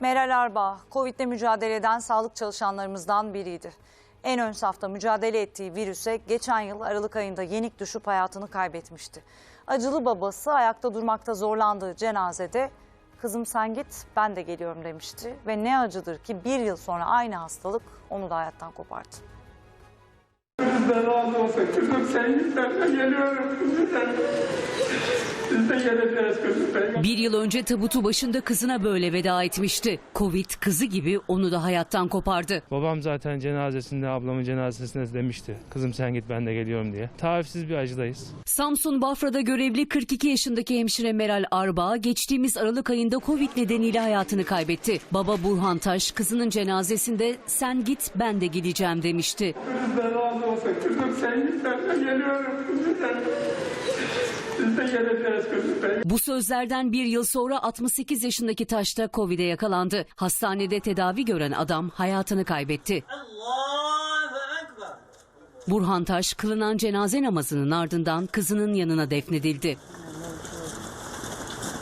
Meral Arbağ, Covid'le mücadele eden sağlık çalışanlarımızdan biriydi. En ön safta mücadele ettiği virüse geçen yıl Aralık ayında yenik düşüp hayatını kaybetmişti. Acılı babası ayakta durmakta zorlandığı cenazede kızım sen git ben de geliyorum demişti. Ve ne acıdır ki bir yıl sonra aynı hastalık onu da hayattan kopardı. Kızım sen git ben de geliyorum sen. Biz de geleceğiz kızım. Ben Bir yıl önce tabutu başında kızına böyle veda etmişti. Covid kızı gibi onu da hayattan kopardı. Babam zaten cenazesinde ablamın cenazesinde demişti. Kızım sen git ben de geliyorum diye. Tarifsiz bir acıdayız. Samsun Bafra'da görevli 42 yaşındaki hemşire Meral Arbağ geçtiğimiz Aralık ayında Covid nedeniyle hayatını kaybetti. Baba Burhan Taş kızının cenazesinde sen git ben de geleceğim demişti. Bizden razı olsun. Kızım sen git ben de geliyorum. Kızım sen. Bu sözlerden bir yıl sonra 68 yaşındaki Taş da Covid'e yakalandı. Hastanede tedavi gören adam hayatını kaybetti. Burhan Taş kılınan cenaze namazının ardından kızının yanına defnedildi.